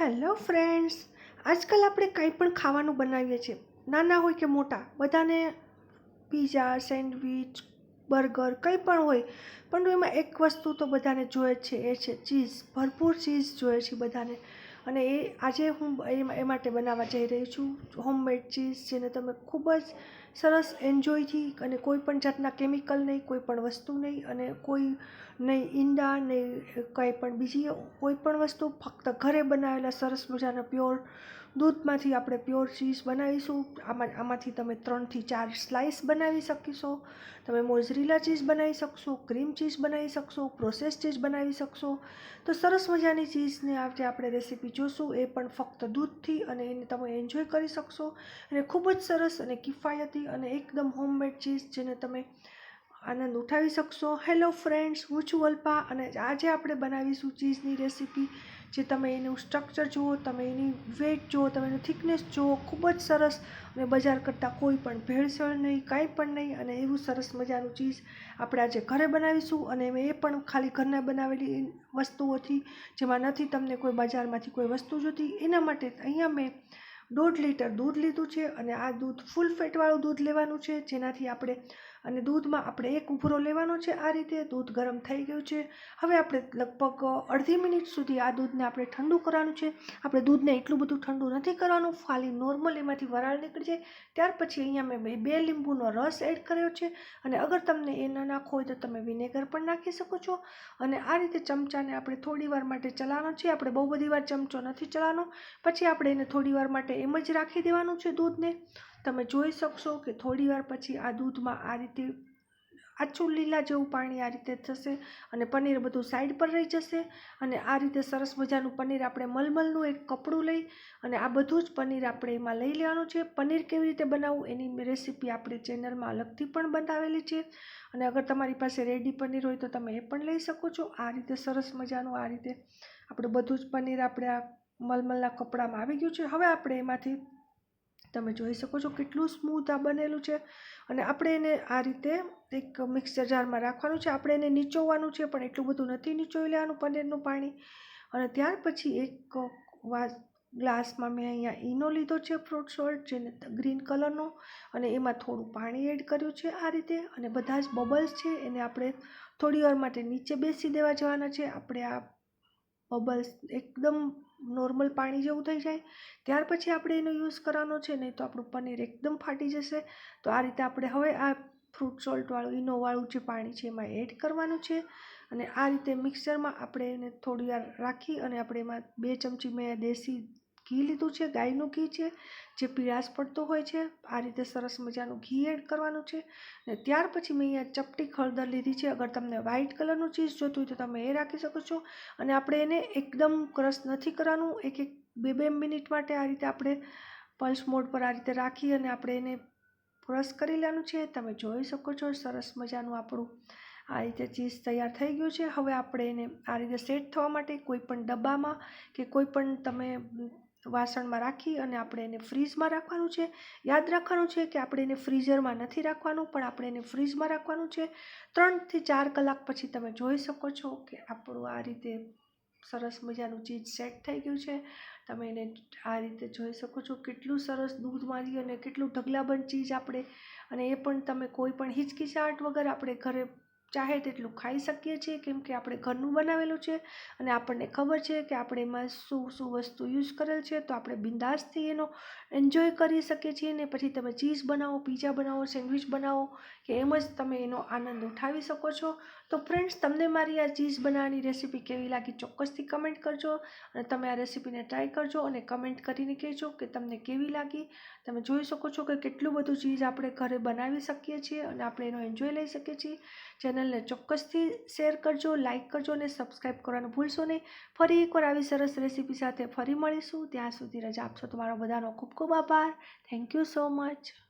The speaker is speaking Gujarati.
હેલો ફ્રેન્ડ્સ, આજકાલ આપણે કંઈ પણ ખાવાનું બનાવીએ છીએ. નાના હોય કે મોટા, બધાને પીઝા, સેન્ડવિચ, બર્ગર કંઈ પણ હોય, પણ એમાં એક વસ્તુ તો બધાને જોઈએ છે, એ છે ચીઝ. ભરપૂર ચીઝ જોઈએ છે બધાને. અને એ આજે હું એ માટે બનાવવા જઈ રહી છું. હોમમેડ ચીઝ જેને તમે ખૂબ જ સરસ એન્જોયથી અને કોઈ પણ જાતના કેમિકલ નહીં, કોઈ પણ વસ્તુ નહીં અને કોઈ નહીં ઈંડા, નહીં કંઈ પણ. બીજી કોઈ પણ વસ્તુ ફક્ત ઘરે બનાવેલા સરસ મજાના પ્યોર દૂધમાંથી આપણે પ્યોર ચીઝ બનાવીશું. આમાં, આમાંથી તમે ત્રણથી ચાર સ્લાઇસ બનાવી શકીશો. તમે મોઝરીલા ચીઝ બનાવી શકશો, ક્રીમ ચીઝ બનાવી શકશો, પ્રોસેસ ચીઝ બનાવી શકશો. તો સરસ મજાની ચીઝને આજે આપણે રેસીપી જોશું. એ પણ ફક્ત દૂધથી અને એને તમે એન્જોય કરી શકશો. અને ખૂબ જ સરસ અને કિફાયતી અને એકદમ હોમમેડ ચીઝ જેને તમે આનંદ ઉઠાવી શકશો. હેલો ફ્રેન્ડ્સ હું છું અલ્પા અને આજે આપણે બનાવીશું ચીઝની રેસીપી જે તમે એનું સ્ટ્રક્ચર જુઓ, તમે એની વેટ જુઓ, તમે એનું થિકનેસ જુઓ, ખૂબ જ સરસ અને બજાર કરતાં કોઈ પણ ભેળસેળ નહીં, કાંઈ પણ નહીં અને એવું સરસ મજાનું ચીઝ આપણે આજે ઘરે બનાવીશું અને એ પણ ખાલી ઘરના બનાવેલી વસ્તુઓથી, જેમાં નથી તમને કોઈ બજારમાંથી કોઈ વસ્તુ જોતી એના માટે અહીંયા મેં દોઢ લીટર દૂધ લીધું છે અને આ દૂધ ફૂલ ફેટવાળું દૂધ લેવાનું છે, જેનાથી આપણે અને દૂધમાં આપણે એક ઉભરો લેવાનો છે આ રીતે. દૂધ ગરમ થઈ ગયું છે. હવે આપણે લગભગ અડધી મિનિટ સુધી આ દૂધને આપણે ઠંડુ કરવાનું છે. આપણે દૂધને એટલું બધું ઠંડુ નથી કરવાનું. ખાલી નોર્મલ એમાંથી વરાળ નીકળી જાય ત્યાર પછી અહીંયા મેં બે લીંબુનો રસ એડ કર્યો છે. અને અગર તમને એ ન નાખવો હોય તો તમે વિનેગર પણ નાખી શકો છો. અને આ રીતે ચમચાને આપણે થોડી વાર માટે ચલાવવાનો છે. આપણે બહુ બધી વાર ચમચો નથી ચલાવવાનો. પછી આપણે એને થોડી વાર માટે એમ જ રાખી દેવાનું છે દૂધને. તમે જોઈ શકશો કે થોડીવાર પછી આ દૂધમાં આ રીતે આછું લીલા જેવું પાણી આ રીતે થશે અને પનીર બધું સાઈડ પર રહી જશે અને આ રીતે સરસ મજાનું પનીર આપણે મલમલનું એક કપડું લઈ અને આ બધું જ પનીર આપણે એમાં લઈ લેવાનું છે. પનીર કેવી રીતે બનાવવું એની રેસીપી આપણી ચેનલમાં અલગથી પણ બનાવેલી છે અને અગર તમારી પાસે રેડી પનીર હોય તો તમે એ પણ લઈ શકો છો. આ રીતે સરસ મજાનું આ રીતે આપણે બધું જ પનીર આપણે આ મલમલના કપડામાં આવી ગયું છે. હવે આપણે એમાંથી તમે જોઈ શકો છો કેટલું સ્મૂથ આ બનેલું છે. અને આપણે એને આ રીતે એક મિક્સર જારમાં રાખવાનું છે. આપણે એને નીચોવાનું છે, પણ એટલું બધું નથી નીચોવી લેવાનું પનીરનું પાણી. અને ત્યાર પછી એક વા, ગ્લાસમાં મેં અહીંયા ઈનો લીધો છે ફ્રૂટ સોલ્ટ જેને ગ્રીન કલરનો અને એમાં થોડું પાણી એડ કર્યું છે આ રીતે. અને બધા જ બબલ્સ છે, એને આપણે થોડી વાર માટે નીચે બેસી દેવા જવાના છે. આપણે આ બબલ્સ એકદમ નોર્મલ પાણી જેવું થઈ જાય. ત્યાર પછી આપણે એનો યુઝ કરવાનો છે, નહીં તો આપણું પનીર એકદમ ફાટી જશે. તો આ રીતે આપણે હવે આ ફ્રૂટ સોલ્ટવાળું ઈનોવાળું જે પાણી છે એમાં એડ કરવાનું છે. અને આ રીતે મિક્સરમાં આપણે એને થોડી વાર રાખી અને આપણે એમાં બે ચમચી મેં દેશી ઘી લીધું છે, ગાયનું ઘી છે, જે પીળાશ પડતો હોય છે, આ રીતે સરસ મજાનું ઘી એડ કરવાનું છે. અને ત્યાર પછી મેં અહીંયા ચપટી હળદર લીધી છે. અગર તમને વ્હાઇટ કલરનું ચીઝ જોતું હોય તો તમે એ રાખી શકો છો. અને આપણે એને એકદમ ક્રશ નથી કરવાનું. એક એક બે બે મિનિટ માટે આ રીતે આપણે પલ્સ મોડ પર આ રીતે રાખી અને આપણે એને ક્રશ કરી લેવાનું છે. તમે જોઈ શકો છો, સરસ મજાનું આપણું આ રીતે ચીઝ તૈયાર થઈ ગયું છે. હવે આપણે એને આ રીતે સેટ થવા માટે કોઈ પણ ડબ્બામાં કે કોઈ પણ તમે વાસણમાં રાખી અને આપણે એને ફ્રીઝમાં રાખવાનું છે. યાદ રાખવાનું છે કે આપણે એને ફ્રીઝરમાં નથી રાખવાનું, પણ આપણે એને ફ્રીઝમાં રાખવાનું છે. ત્રણથી ચાર કલાક પછી તમે જોઈ શકો છો કે આપણું આ રીતે સરસ મજાનું ચીજ સેટ થઈ ગયું છે. તમે એને આ રીતે જોઈ શકો છો કેટલું સરસ દૂધ મારી અને કેટલું ઢગલાબંધ ચીજ આપણે, અને એ પણ તમે કોઈ પણ હિચકિચાટ વગર આપણે ઘરે ચાહે તેટલું ખાઈ શકીએ છીએ કેમ કે આપણે ઘરનું બનાવેલું છે અને આપણને ખબર છે કે આપણે એમાં શું શું વસ્તુ યુઝ કરેલ છે તો આપણે બિંદાસથી એનો એન્જોય કરી શકીએ છીએ ને પછી તમે ચીઝ બનાવો, પીઝા બનાવો, સેન્ડવિચ બનાવો કે એમ જ તમે એનો આનંદ ઉઠાવી શકો છો. તો ફ્રેન્ડ્સ તમને મારી આ ચીઝ બનાવવાની રેસીપી કેવી લાગી ચોક્કસથી કમેન્ટ કરજો અને તમે આ રેસીપીને ટ્રાય કરજો અને કમેન્ટ કરીને કહેજો કે તમને કેવી લાગી. તમે જોઈ શકો છો કે કેટલું બધું ચીઝ આપણે ઘરે બનાવી શકીએ છીએ અને આપણે એનો એન્જોય લઈ શકીએ છીએ. ચેનલને ચોક્કસથી શેર કરજો લાઇક કરજો અને સબસ્ક્રાઈબ કરવાનું ભૂલશો નહીં. ફરી એકવાર આવી સરસ રેસીપી સાથે ફરી મળીશું. ત્યાં સુધી રજા આપશો તમારો બધાનો ખૂબ ખૂબ આભાર. Thank you so much